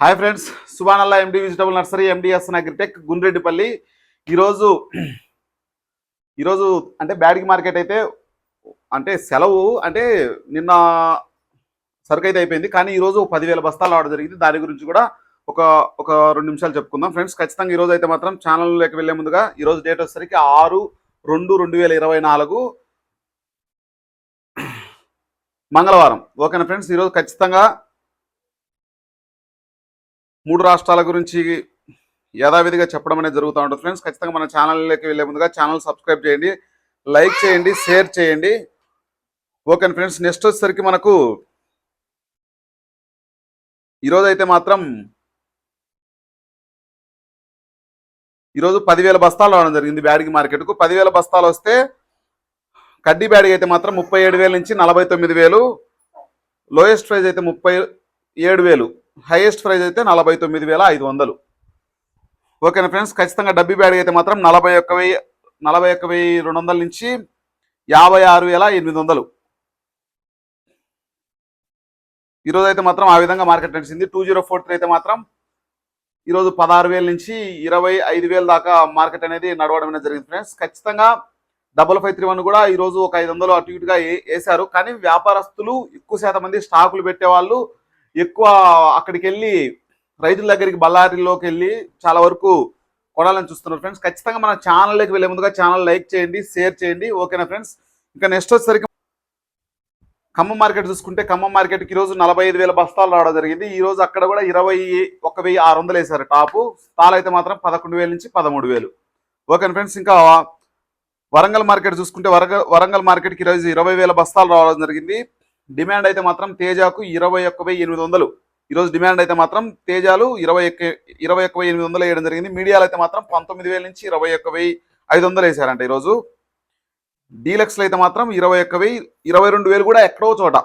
Hi friends సుభానల్లా MD vegetable nursery MDS agritech Gundreddipalli. ఈరోజు ఈరోజు అంటే బ్యాడిగి మార్కెట్ అయితే అంటే సెలవు అంటే నిన్న సరుకు అయితే అయిపోయింది. కానీ ఈరోజు పదివేల బస్తాలు ఆర్డర్ జరిగింది. దాని గురించి కూడా ఒక ఒక రెండు నిమిషాలు చెప్పుకుందాం. ఫ్రెండ్స్ ఖచ్చితంగా ఈరోజు అయితే మాత్రం ఛానల్లోకి వెళ్ళే ముందుగా ఈరోజు డేట్ వచ్చేసరికి ఆరు రెండు రెండు వేల ఇరవై నాలుగు మంగళవారం. ఓకేనా ఫ్రెండ్స్ ఈరోజు ఖచ్చితంగా మూడు రాష్ట్రాల గురించి యథావిధిగా చెప్పడం అనేది జరుగుతూ ఉంటుంది ఫ్రెండ్స్. ఖచ్చితంగా మన ఛానల్లోకి వెళ్ళే ముందుగా ఛానల్ సబ్స్క్రైబ్ చేయండి లైక్ చేయండి షేర్ చేయండి. ఓకే ఫ్రెండ్స్ నెక్స్ట్ వచ్చేసరికి మనకు ఈరోజైతే మాత్రం ఈరోజు పదివేల బస్తాలు రావడం జరిగింది బ్యాడిగి మార్కెట్కు. పదివేల బస్తాలు వస్తే కడ్డీ బ్యాడిగి అయితే మాత్రం ముప్పై ఏడు వేల నుంచి నలభై తొమ్మిది వేలు లోయెస్ట్ ప్రైజ్ అయితే ముప్పై ఏడు వేలు. హైయెస్ట్ ప్రైజ్ అయితే నలభై తొమ్మిది వేల ఐదు వందలు. ఓకేనా ఫ్రెండ్స్ ఖచ్చితంగా డబ్బీ బ్యాడ్ అయితే మాత్రం నలభై ఒక్క వెయ్యి నలభై ఒక్క వెయ్యి రెండు వందల నుంచి యాభై ఆరు వేల ఎనిమిది వందలు. ఈరోజు అయితే మాత్రం ఆ విధంగా మార్కెట్ నడిచింది. టూ జీరో ఫోర్ త్రీ అయితే మాత్రం ఈరోజు పదహారు వేల నుంచి ఇరవై ఐదు వేల దాకా మార్కెట్ అనేది నడవడం అనేది జరిగింది ఫ్రెండ్స్ ఖచ్చితంగా డబల్ ఫైవ్ త్రీ వన్ కూడా ఈరోజు ఒక ఐదు వందలు అటు ఇటుగా వేశారు. కానీ వ్యాపారస్తులు ఎక్కువ శాతం మంది స్టాకులు పెట్టేవాళ్ళు ఎక్కువ అక్కడికి వెళ్ళి రైతుల దగ్గరికి బళ్ళారిలోకి వెళ్ళి చాలా వరకు కొనాలని చూస్తున్నారు ఫ్రెండ్స్. ఖచ్చితంగా మన ఛానల్లోకి వెళ్ళే ముందుగా ఛానల్ లైక్ చేయండి షేర్ చేయండి. ఓకేనా ఫ్రెండ్స్? ఇంకా నెక్స్ట్ వచ్చేసరికి ఖమ్మం మార్కెట్ చూసుకుంటే ఖమ్మం మార్కెట్కి ఈరోజు నలభై ఐదు వేల బస్తాలు రావడం జరిగింది. ఈ రోజు అక్కడ కూడా ఇరవై ఒక వెయ్యి ఆరు వందలు వేశారు. టాపు తాలు అయితే మాత్రం పదకొండు వేల నుంచి పదమూడు వేలు. Okay friends? ఇంకా వరంగల్ మార్కెట్ చూసుకుంటే వరంగల్ వరంగల్ మార్కెట్కి ఈరోజు ఇరవై వేల బస్తాలు రావడం జరిగింది. డిమాండ్ అయితే మాత్రం తేజాకు ఇరవై ఒక్క వెయ్యి ఎనిమిది వందలు. ఈరోజు డిమాండ్ అయితే మాత్రం తేజాలు ఇరవై ఒక్క ఇరవై ఒక్క వెయ్యి ఎనిమిది వందలు వేయడం జరిగింది. మీడియాలో అయితే మాత్రం పంతొమ్మిది వేల నుంచి ఇరవై ఒక్క వెయ్యి ఐదు వందలు వేశారంట ఈరోజు డీలక్స్లో అయితే మాత్రం ఇరవై ఒక్క వెయ్యి ఇరవై రెండు వేలు కూడా ఎక్కడో చోట.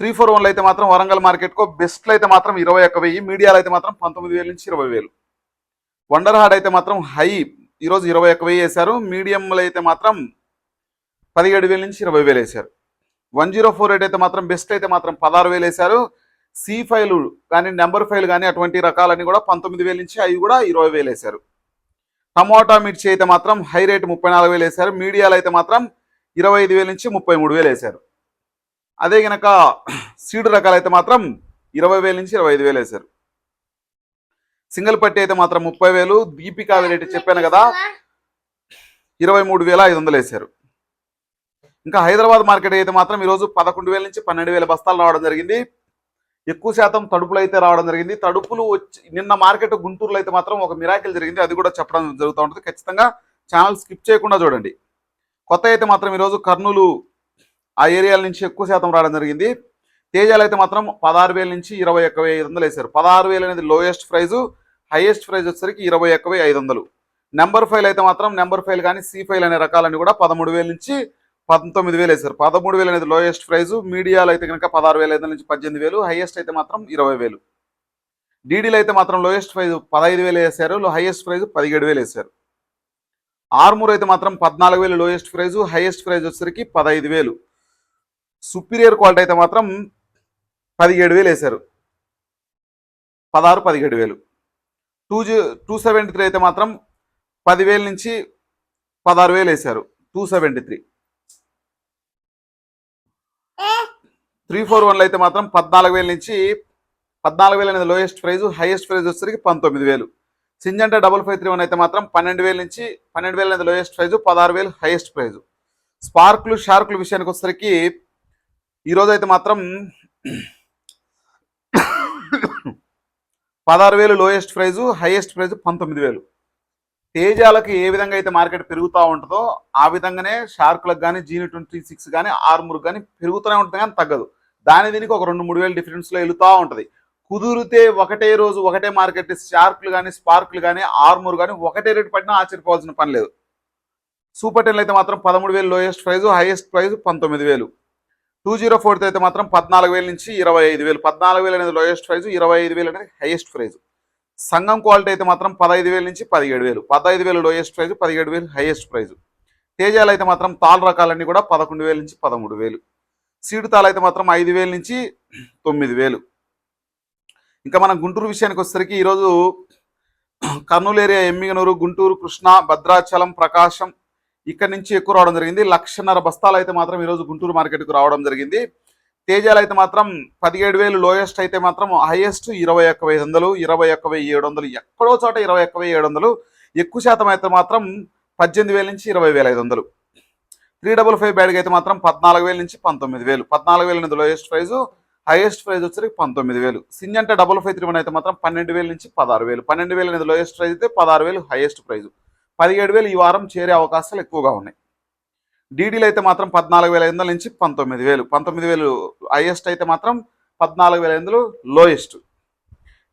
త్రీ ఫోర్ వన్లో అయితే మాత్రం వరంగల్ మార్కెట్కు బెస్ట్లు అయితే మాత్రం ఇరవై ఒక్క వెయ్యి మీడియాలు అయితే మాత్రం పంతొమ్మిది వేల నుంచి ఇరవై వేలు. వండర్ హార్డ్ అయితే మాత్రం హై ఈరోజు ఇరవై ఒక్క వెయ్యి వేశారు. మీడియంలో అయితే మాత్రం పదిహేడు వేల నుంచి ఇరవై వేలు వేశారు. వన్ జీరో ఫోర్ ఎయిట్ అయితే మాత్రం బెస్ట్ అయితే మాత్రం పదహారు వేలు వేశారు. సి ఫైల్ కానీ నెంబర్ ఫైల్ కానీ అటువంటి రకాలన్నీ కూడా పంతొమ్మిది వేల నుంచి అవి కూడా ఇరవై వేలు వేశారు. టమోటా మిర్చి అయితే మాత్రం హై రేట్ ముప్పై నాలుగు వేలు వేశారు. మీడియాలో అయితే మాత్రం ఇరవై ఐదు వేల నుంచి ముప్పై మూడు వేలు వేశారు. అదే గనక సీడ్ రకాలు అయితే మాత్రం ఇరవై వేల నుంచి ఇరవై ఐదు వేలు వేశారు. సింగిల్ పట్టి అయితే మాత్రం ముప్పై వేలు దీపికా వెరైటీ చెప్పాను కదా ఇరవై మూడు వేల ఐదు వందలు వేశారు. ఇంకా హైదరాబాద్ మార్కెట్ అయితే మాత్రం ఈరోజు పదకొండు వేల నుంచి పన్నెండు వేల బస్తాలు రావడం జరిగింది. ఎక్కువ శాతం తడుపులు అయితే రావడం జరిగింది. తడుపులు వచ్చి నిన్న మార్కెట్ గుంటూరులో అయితే మాత్రం ఒక మిరాకిల్ జరిగింది. అది కూడా చెప్పడం జరుగుతూ ఉంటుంది. ఖచ్చితంగా ఛానల్ స్కిప్ చేయకుండా చూడండి. కొత్త అయితే మాత్రం ఈరోజు కర్నూలు ఆ ఏరియాల నుంచి ఎక్కువ శాతం రావడం జరిగింది. తేజాలు అయితే మాత్రం పదహారు వేల నుంచి ఇరవై ఒక్క వెయ్యి ఐదు వందలు వేశారు. పదహారు వేలు అనేది లోయెస్ట్ ప్రైజు హైయెస్ట్ ప్రైజ్ వచ్చేసరికి ఇరవై ఒక్క వెయ్యి ఐదు వందలు. నెంబర్ ఫైల్ అయితే మాత్రం నెంబర్ ఫైల్ కానీ సి ఫైల్ అనే రకాలన్నీ కూడా పదమూడు వేల నుంచి పంతొమ్మిది వేలు వేశారు. పదమూడు వేలు అనేది లోయెస్ట్ ప్రైజ్ మీడియాలో అయితే కనుక పదహారు వేల ఐదు నుంచి పద్దెనిమిది వేలు హైయెస్ట్ అయితే మాత్రం ఇరవై వేలు. డీడీలో అయితే మాత్రం లోయెస్ట్ ప్రైజ్ పదహైదు వేలు వేశారు హైయెస్ట్ ప్రైజ్ పదిహేడు వేలు వేశారు. ఆర్మూర్ అయితే మాత్రం పద్నాలుగు వేలు లోయెస్ట్ ప్రైజ్ హైయెస్ట్ ప్రైజ్ వచ్చేసరికి పదహైదు వేలు. సుపీరియర్ క్వాలిటీ అయితే మాత్రం పదిహేడు వేలు వేశారు. పదహారు పదిహేడు వేలు. Two G two seventy three అయితే మాత్రం పదివేల నుంచి పదహారు వేలు వేశారు. Two seventy three three four వన్లో అయితే మాత్రం పద్నాలుగు వేల నుంచి పద్నాలుగు వేలు అనేది లోయెస్ట్ ప్రైజ్ హైయెస్ట్ ప్రైజ్ వచ్చేసరికి పంతొమ్మిది వేలు. Syngenta double five three one అయితే మాత్రం పన్నెండు వేల నుంచి పన్నెండు వేలు అనేది లోయెస్ట్ ప్రైజ్ పదహారు వేలు హైయెస్ట్ ప్రైజ్ స్పార్క్లు షార్క్లు విషయానికి వచ్చేసరికి ఈరోజు అయితే మాత్రం పదహారు వేలు లోయెస్ట్ ప్రైజు హైయెస్ట్ ప్రైజ్ పంతొమ్మిది వేలు. తేజాలకు ఏ విధంగా అయితే మార్కెట్ పెరుగుతూ ఉంటుందో ఆ విధంగానే షార్క్లకు కానీ జీని ట్వంటీ సిక్స్ కానీ ఆర్మూర్ కానీ పెరుగుతూనే ఉంటుంది కానీ తగ్గదు. దాని దీనికి ఒక రెండు మూడు వేలు డిఫరెన్స్లో వెళుతూ ఉంటుంది. కుదిరితే ఒకటే రోజు ఒకటే మార్కెట్ షార్క్లు కానీ స్పార్క్లు కానీ ఆర్మూర్ కానీ ఒకటే రేటు పడినా ఆశ్చర్యపోవాల్సిన పని లేదు. సూపర్ టెన్లు అయితే మాత్రం పదమూడు వేలు లోయెస్ట్ ప్రైజ్ హైయెస్ట్ ప్రైజ్ పంతొమ్మిది వేలు. టూ జీరో ఫోర్త్ అయితే మాత్రం పద్నాలుగు వేల నుంచి ఇరవై ఐదు వేలు. పద్నాలుగు వేలు అనేది లోయెస్ట్ ప్రైజ్ ఇరవై ఐదు వేలు అనేది హైయెస్ట్ ప్రైజ్. సంఘం క్వాలిటీ అయితే మాత్రం పదహైదు వేల నుంచి పదిహేడు వేలు. పదహైదు వేలు లోయెస్ట్ ప్రైజ్ పదిహేడు వేలు హైయెస్ట్ ప్రైజ్ తేజాలు అయితే మాత్రం తాళ్ళ రకాలన్నీ కూడా పదకొండు వేల నుంచి పదమూడు వేలు. సీడు తాళ అయితే మాత్రం ఐదు వేల నుంచి తొమ్మిది వేలు. ఇంకా మనం గుంటూరు విషయానికి వచ్చేసరికి ఈరోజు కర్నూలు ఏరియా ఎమ్మిగనూరు గుంటూరు కృష్ణ భద్రాచలం ప్రకాశం ఇక్కడ నుంచి ఎక్కువ రావడం జరిగింది. లక్షన్నర బస్తాలు అయితే మాత్రం ఈరోజు గుంటూరు మార్కెట్కు రావడం జరిగింది. తేజాలు అయితే మాత్రం పదిహేడు వేలు లోయెస్ట్ అయితే మాత్రం హైయెస్ట్ ఇరవై ఒక్క వెయ్యి వందలు ఇరవై ఒక్క వెయ్యి ఏడు వందలు ఎక్కడో చోట ఇరవై ఒక్క వెయ్యి ఏడు వందలు. ఎక్కువ శాతం అయితే మాత్రం పద్దెనిమిది వేల నుంచి ఇరవై వేల ఐదు వందలు. త్రీ డబుల్ ఫైవ్ బ్యాడ్కి అయితే మాత్రం పద్నాలుగు వేల నుంచి పంతొమ్మిది వేలు. పద్నాలుగు వేల అనేది లోయెస్ట్ ప్రైజ్ హైయెస్ట్ ప్రైజ్ వచ్చేసరికి పంతొమ్మిది వేలు. Syngenta double five three one అయితే మాత్రం పన్నెండు వేల నుంచి పదహారు వేలు. పన్నెండు వేల అనేది లోయెస్ట్ ప్రైజ్ అయితే పదహారు వేలు హైయెస్ట్ ప్రైజ్ పదిహేడు వేలు ఈ వారం చేరే అవకాశాలు ఎక్కువగా ఉన్నాయి. డీడీలు అయితే మాత్రం పద్నాలుగు వేల ఐదు వందల నుంచి పంతొమ్మిది వేలు. పంతొమ్మిది వేలు హైయెస్ట్ అయితే మాత్రం పద్నాలుగు వేల ఐదు వందలు లోయెస్ట్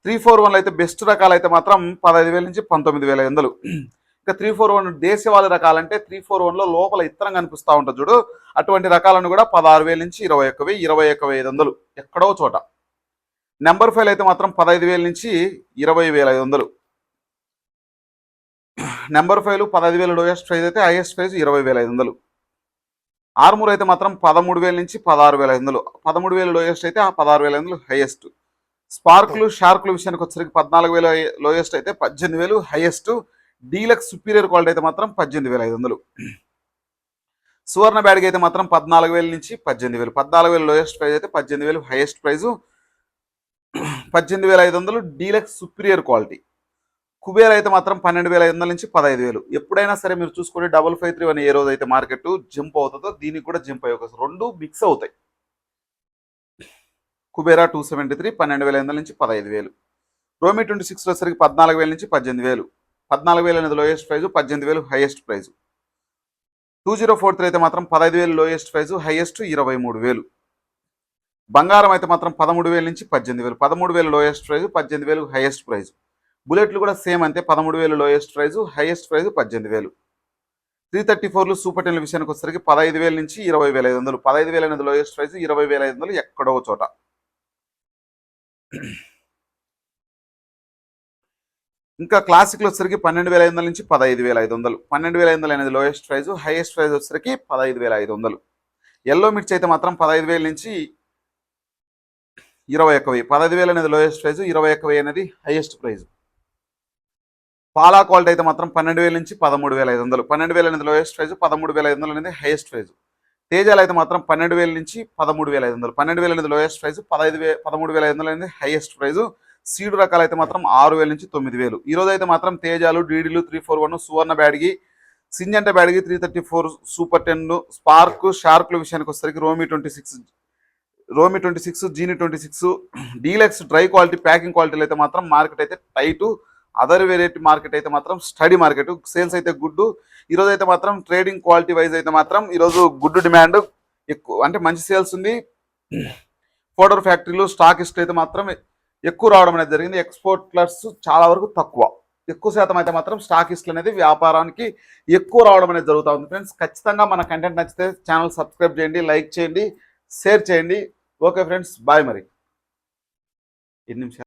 త్రీ ఫోర్ వన్లు అయితే బెస్ట్ రకాలు అయితే మాత్రం పదహైదు వేల నుంచి పంతొమ్మిది వేల ఐదు వందలు. ఇంకా త్రీ ఫోర్ వన్ దేశవాళి రకాలంటే త్రీ ఫోర్ వన్లో లోపల ఇత్తనం కనిపిస్తూ ఉంటుంది చూడు. అటువంటి రకాలను కూడా పదహారు వేల నుంచి ఇరవై ఒక్క వెయ్యి ఇరవై ఒక్క వెయ్యి ఐదు వందలు. ఎక్కడో చోట. నెంబర్ ఫైవ్ అయితే మాత్రం పదహైదు వేల నుంచి ఇరవై వేల ఐదు వందలు. నెంబర్ ఫైవ్ పదహైదు వేల లోయెస్ట్ ప్రైజ్ అయితే హైయెస్ట్ ప్రైజ్ ఇరవై వేల ఐదు వందలు. ఆర్మూర్ అయితే మాత్రం పదమూడు వేల నుంచి పదహారు వేల ఐదు వందలు. పదమూడు వేలు లోయెస్ట్ అయితే ఆ పదహారు వేల ఐదు వందలు హైయెస్ట్ స్పార్కులు షార్కులు విషయానికి వచ్చేసరికి పద్నాలుగు వేల లోయెస్ట్ అయితే పద్దెనిమిది వేలు హైయెస్ట్ డీలక్స్ సుపీరియర్ క్వాలిటీ అయితే మాత్రం పద్దెనిమిది వేల ఐదు వందలు. సువర్ణ బ్యాడ్కి అయితే మాత్రం పద్నాలుగు వేల నుంచి పద్దెనిమిది వేలు. పద్నాలుగు వేలు లోయెస్ట్ ప్రైజ్ అయితే పద్దెనిమిది వేలు హైయెస్ట్ ప్రైజు పద్దెనిమిది వేల ఐదు వందలు డీలక్స్ సుపీరియర్ క్వాలిటీ కుబేర్ అయితే మాత్రం పన్నెండు వేల ఐదు వందల నుంచి పదహైదు వేలు. ఎప్పుడైనా సరే మీరు చూసుకోండి డబల్ ఫైవ్ త్రీ వన్ ఏ రోజు అయితే మార్కెట్ జంప్ అవుతుందో దీనికి కూడా జంప్ అయ్యే అవకాశం. రెండు మిక్స్ అవుతాయి. కుబేరా టూ సెవెంటీ త్రీ పన్నెండు వేల ఐదు వందల నుంచి పదహైదు వేలు. రోమి ట్వంటీ సిక్స్లో వచ్చేసరికి పద్నాలుగు వేల నుంచి పద్దెనిమిది వేలు. పద్నాలుగు వేలు అనేది లోయెస్ట్ ప్రైజు పద్దెనిమిది వేలు highest price two zero four three అయితే మాత్రం పదహైదు వేలు లోయెస్ట్ ప్రైజు హైయెస్ట్ ఇరవై మూడు వేలు. బంగారం అయితే మాత్రం పదమూడు వేల నుంచి పద్దెనిమిది వేలు. పదమూడు వేలు లోయెస్ట్ ప్రైజు పద్దెనిమిది వేలు హైయెస్ట్ ప్రైజు బుల్లెట్లు కూడా సేమ్ అంతే పదమూడు వేలు లోయెస్ట్ ప్రైజు హైయెస్ట్ ప్రైజు పద్దెనిమిది వేలు. త్రీ థర్టీ ఫోర్లు సూపర్ టెన్ల విషయానికి వచ్చేసరికి పదహైదు వేల నుంచి ఇరవై వేల ఐదు వందలు. పదహైదు వేల అనేది లోయెస్ట్ ప్రైజు ఇరవై వేల ఐదు వందలు ఎక్కడో చోట. ఇంకా క్లాసిక్లో వచ్చేసరికి పన్నెండు వేల ఐదు వందల నుంచి పదహైదు వేల ఐదు వందలు. పన్నెండు వేల ఐదు వందలు అనేది లోయెస్ట్ ప్రైజు హైయెస్ట్ ప్రైజ్ వచ్చేసరికి పదహైదు వేల ఐదు వందలు. ఎల్లో మిర్చి అయితే మాత్రం పదహైదు వేల నుంచి ఇరవై ఒక్క వెయ్యి. పదహైదు వేలు అనేది లోయెస్ట్ ప్రైజు ఇరవై ఒక్క వెయ్యి అనేది హైయెస్ట్ ప్రైజ్. పాలా క్వాలిటీ అయితే మాత్రం పన్నెండు వేల నుంచి పదమూడు వేల ఐదు వందలు. పన్నెండు వేల అనేది లోయెస్ట్ ప్రైజ్ పదమూడు వేల ఐదు వందలు అనేది హైయెస్ట్ ప్రైజ్. తేజాలు అయితే మాత్రం పన్నెండు వేల నుంచి పదమూడు వేల ఐదు వందలు. పన్నెండు వేల అనేది లోయెస్ట్ ప్రైజ్ పదహైదు వే పదమూడు వేల ఐదు వందలు అనేది హైయెస్ట్ ప్రైజ్. సీడు రకాలు అయితే మాత్రం ఆరు వేల నుంచి తొమ్మిది వేలు. ఈ రోజు అయితే మాత్రం తేజాలు డీడీలు three four one Suvarna Byadgi Syngenta Byadgi three thirty four super ten spark షార్క్ల విషయానికి వచ్చేసరికి రోమి ట్వంటీ సిక్స్ రోమి twenty six జీని twenty six deluxe dry quality packing క్వాలిటీలు అయితే మాత్రం మార్కెట్ అయితే టైటు అదర్ వెరైటీ మార్కెట్ అయితే మాత్రం స్టడీ మార్కెట్ సేల్స్ అయితే గుడ్డు ఈరోజు అయితే మాత్రం ట్రేడింగ్ క్వాలిటీ వైజ్ అయితే మాత్రం ఈరోజు గుడ్డు డిమాండ్ ఎక్కువ అంటే మంచి సేల్స్ ఉంది. ఫోడర్ ఫ్యాక్టరీలు స్టాకిస్ట్ అయితే మాత్రం ఎక్కువ రావడం అనేది జరిగింది. ఎక్స్పోర్ట్లర్స్ చాలా వరకు తక్కువ. ఎక్కువ శాతం అయితే మాత్రం స్టాకిస్ట్లు అనేది వ్యాపారానికి ఎక్కువ రావడం అనేది జరుగుతూ ఉంది. ఫ్రెండ్స్ ఖచ్చితంగా మన కంటెంట్ నచ్చితే ఛానల్ సబ్స్క్రైబ్ చేయండి లైక్ చేయండి షేర్ చేయండి. ఓకే ఫ్రెండ్స్ బాయ్ మరి. ఎన్ని నిమిషాలు?